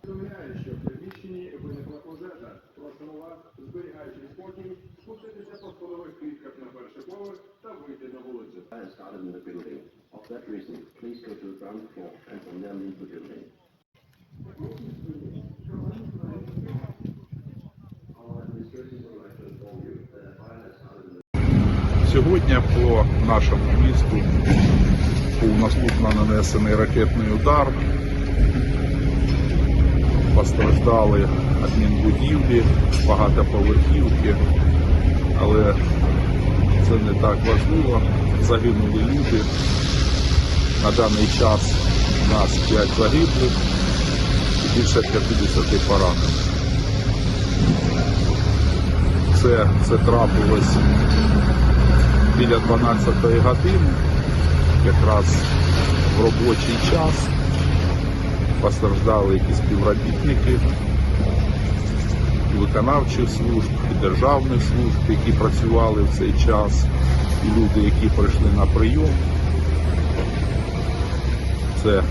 Повідомляю, що в приміщенні виникла пожежа. Просимо вас, зберігаючи спокій, спуститися по сходових клітках на перший поверх та вийти на вулицю. Please go to the ground floor and from there leave the building. Сьогодні по нашому місту був наступно нанесений ракетний удар. Постраждали адмінбудівлі, багатоповерхівки, але це не так важливо. Загинули люди. На даний час у нас 5 загиблих і більше 50 поранених. Це, це трапилось біля 12 години, якраз в робочий час. Постраждали і співробітники виконавчих служб, і державних служб, які працювали в цей час, і люди, які прийшли на прийом. Це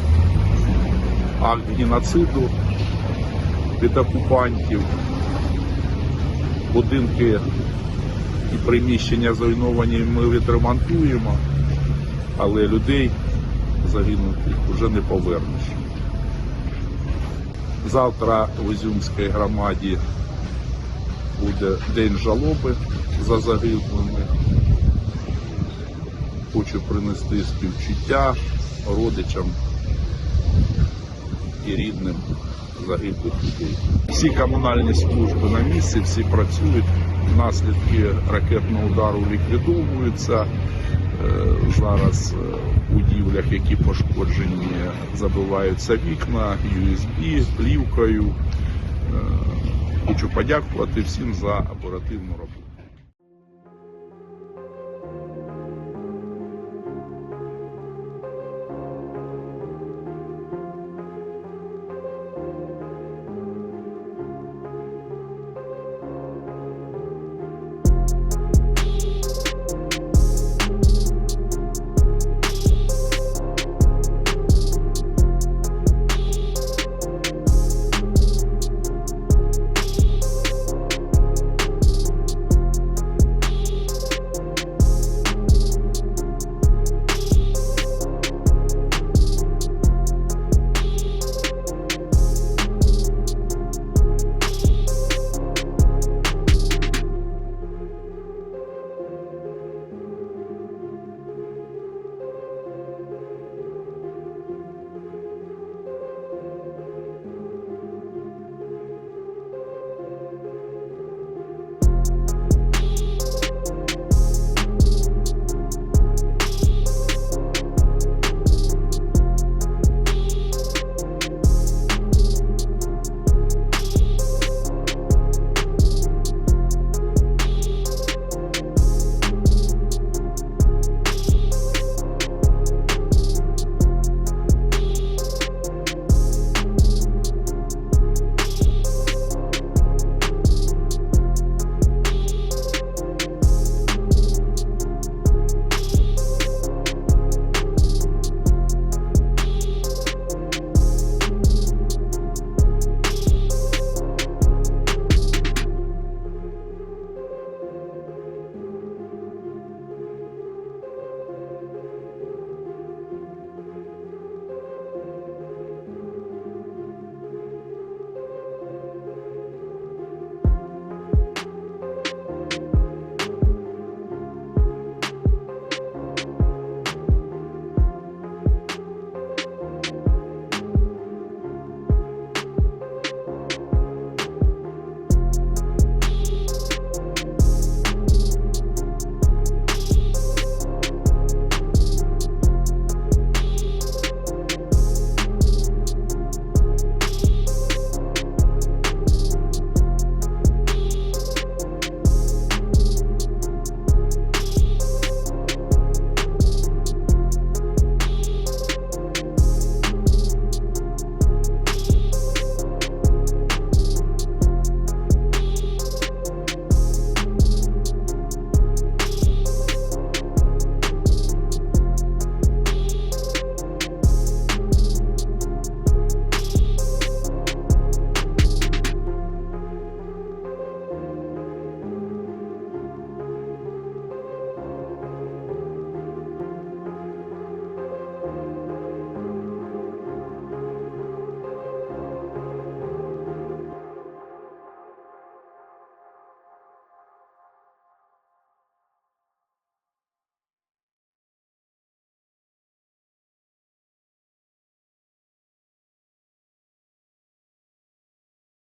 акт геноциду від окупантів, будинки і приміщення зруйновані ми відремонтуємо, але людей загинутих вже не повернеш. Завтра в Ізюмській громаді буде день жалоби за загиблими. Хочу принести співчуття родичам і рідним загиблих людей. Всі комунальні служби на місці, всі працюють. Наслідки ракетного удару ліквідовуються. Е, Зараз у будівлях, які пошкоджені, забиваються вікна, USB, плівкою. Е, Хочу подякувати всім за оперативну роботу.